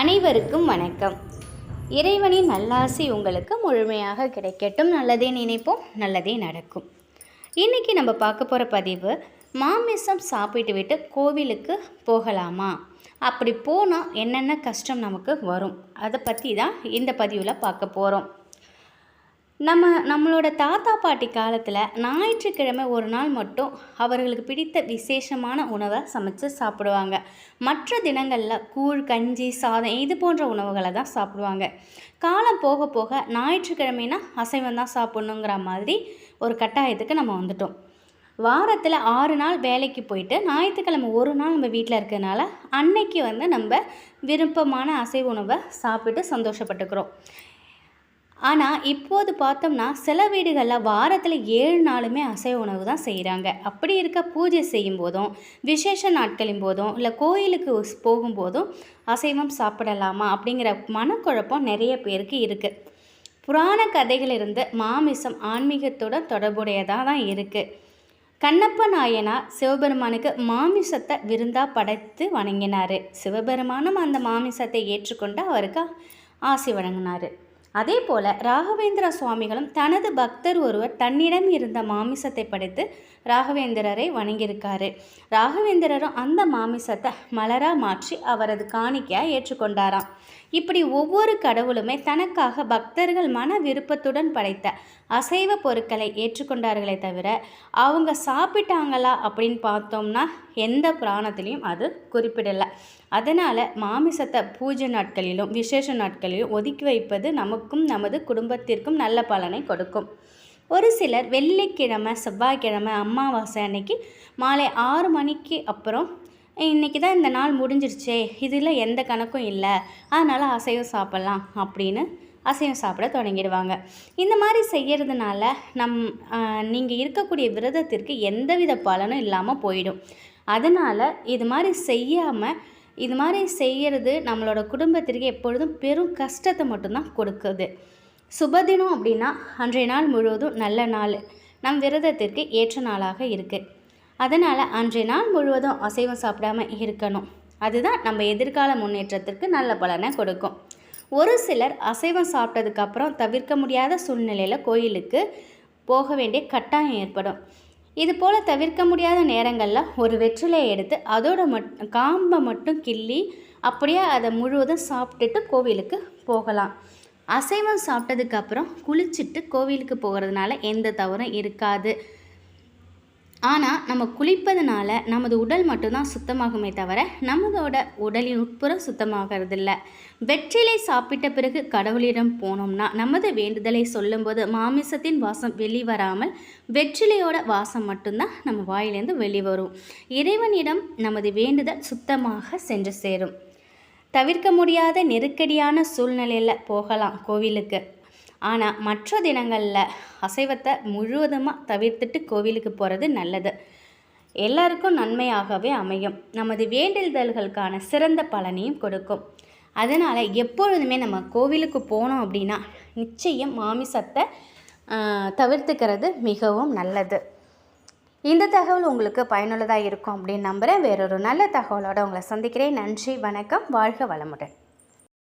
அனைவருக்கும் வணக்கம். இறைவனின் நல்லாசி உங்களுக்கு முழுமையாக கிடைக்கட்டும். நல்லதே நினைப்போம் நல்லதே நடக்கும். இன்றைக்கி நம்ம பார்க்க போகிற பதிவு மாமிசம் சாப்பிட்டு விட்டு கோவிலுக்கு போகலாமா? அப்படி போனால் என்னென்ன கஷ்டம் நமக்கு வரும்? அதை பற்றி தான் இந்த பதிவில் பார்க்க போகிறோம் நம்ம நம்மளோட தாத்தா பாட்டி காலத்தில் ஞாயிற்றுக்கிழமை ஒரு நாள் மட்டும் அவர்களுக்கு பிடித்த விசேஷமான உணவை சமைச்சு சாப்பிடுவாங்க. மற்ற தினங்களில் கூழ் கஞ்சி சாதம் இது போன்ற உணவுகளை தான் சாப்பிடுவாங்க. காலம் போக போக ஞாயிற்றுக்கிழமைனா அசைவம் தான் சாப்பிட்ணுங்கிற மாதிரி ஒரு கட்டாயத்துக்கு நம்ம வந்துட்டோம். வாரத்தில் ஆறு நாள் வேலைக்கு போயிட்டு ஞாயிற்றுக்கிழமை ஒரு நாள் நம்ம வீட்டில் இருக்கிறதுனால அன்னைக்கு வந்து நம்ம விருப்பமான அசைவ உணவை சாப்பிட்டு சந்தோஷப்பட்டுக்கிறோம். ஆனால் இப்போது பார்த்தோம்னா சில வீடுகளில் வாரத்தில் ஏழு நாளுமே அசைவ உணவு தான் செய்கிறாங்க அப்படி இருக்க பூஜை செய்யும் போதும் விசேஷ நாட்களின் போதும் இல்லை கோயிலுக்கு போகும்போதும் அசைவம் சாப்பிடலாமா அப்படிங்கிற மனக்குழப்பம் நிறைய பேருக்கு இருக்குது புராண கதைகளிலிருந்து மாமிசம் ஆன்மீகத்துடன் தொடர்புடையதாக தான் இருக்குது கண்ணப்ப நாயனார் சிவபெருமானுக்கு மாமிசத்தை விருந்தா படைத்து வணங்கினார். சிவபெருமானும் அந்த மாமிசத்தை ஏற்றுக்கொண்டு அவருக்கு ஆசி வழங்கினார். அதே போல ராகவேந்திர சுவாமிகளும் தனது பக்தர் ஒருவர் தன்னிடம் இருந்த மாமிசத்தை படைத்து ராகவேந்திரரை வணங்கியிருக்காரு. ராகவேந்திரரும் அந்த மாமிசத்தை மலராக மாற்றி அவரது காணிக்கையாக ஏற்றுக்கொண்டாராம். இப்படி ஒவ்வொரு கடவுளுமே தனக்காக பக்தர்கள் மன விருப்பத்துடன் படைத்த அசைவ பொருட்களை ஏற்றுக்கொண்டார்களே தவிர அவங்க சாப்பிட்டாங்களா அப்படின்னு பார்த்தோம்னா எந்த புராணத்திலையும் அது குறிப்பிடலை. அதனால் மாமிசத்தை பூஜை நாட்களிலும் விசேஷ நாட்களிலும் ஒதுக்கி வைப்பது நமக்கும் நமது குடும்பத்திற்கும் நல்ல பலனை கொடுக்கும். ஒரு சிலர் வெள்ளிக்கிழமை செவ்வாய்க்கிழமை அமாவாசை அன்னைக்கு மாலை ஆறு மணிக்கு அப்புறம் இன்றைக்கி தான் இந்த நாள் முடிஞ்சிருச்சே இதில் எந்த கணக்கும் இல்லை அதனால் அசைவம் சாப்பிட்லாம் அப்படின்னு அசைவம் சாப்பிட தொடங்கிடுவாங்க. இந்த மாதிரி செய்கிறதுனால நம் நீங்கள் இருக்கக்கூடிய விரதத்திற்கு எந்தவித பலனும் இல்லாமல் போயிடும். அதனால் இது மாதிரி செய்யாமல் இது மாதிரி செய்கிறது நம்மளோட குடும்பத்திற்கு எப்பொழுதும் பெரும் கஷ்டத்தை மட்டும்தான் கொடுக்குது. சுபதினம் அப்படின்னா அன்றைய நாள் முழுவதும் நல்ல நாள். நம் விரதத்திற்கு ஏற்ற நாளாக இருக்குது அதனால் அன்றைய நாள் முழுவதும் அசைவம் சாப்பிடாம இருக்கணும். அதுதான் நம்ம எதிர்கால முன்னேற்றத்திற்கு நல்ல பலனை கொடுக்கும். ஒரு சிலர் அசைவம் சாப்பிட்டதுக்கப்புறம் தவிர்க்க முடியாத சூழ்நிலையில் கோயிலுக்கு போக வேண்டிய கட்டாயம் ஏற்படும். இது போல் தவிர்க்க முடியாத நேரங்களில் ஒரு வெற்றிலையை எடுத்து அதோட மட் காம்பை மட்டும் கிள்ளி அப்படியே அதை முழுவதும் சாப்பிட்டுட்டு கோவிலுக்கு போகலாம். அசைவம் சாப்பிட்டதுக்கப்புறம் குளிச்சுட்டு கோவிலுக்கு போகிறதுனால எந்த தவறும் இருக்காது. ஆனால் நம்ம குளிப்பதனால நமது உடல் மட்டும்தான் சுத்தமாகுமே தவிர நமதோட உடலின் உட்புறம் சுத்தமாகறதில்ல. வெற்றிலை சாப்பிட்ட பிறகு கடவுளிடம் போனோம்னா நமது வேண்டுதலை சொல்லும்போது மாமிசத்தின் வாசம் வெளிவராமல் வெற்றிலையோட வாசம் மட்டும்தான் நம்ம வாயிலேருந்து வெளிவரும். இறைவனிடம் நமது வேண்டுதல் சுத்தமாக சென்று சேரும். தவிர்க்க முடியாத நெருக்கடியான சூழ்நிலையில் போகலாம் கோவிலுக்கு. ஆனால் மற்ற தினங்களில் அசைவத்தை முழுவதுமாக தவிர்த்துட்டு கோவிலுக்கு போகிறது நல்லது. எல்லாருக்கும் நன்மையாகவே அமையும். நமது வேண்டுதல்களுக்கான சிறந்த பலனையும் கொடுக்கும். அதனால் எப்பொழுதுமே நம்ம கோவிலுக்கு போனோம் அப்படின்னா நிச்சயம் மாமிசத்தை தவிர்த்துக்கிறது மிகவும் நல்லது. இந்த தகவல் உங்களுக்கு பயனுள்ளதாக இருக்கும் அப்படின்னு நம்புகிறேன் வேறொரு நல்ல தகவலோடு உங்களை சந்திக்கிறேன். நன்றி வணக்கம். வாழ்க வளமுடன்.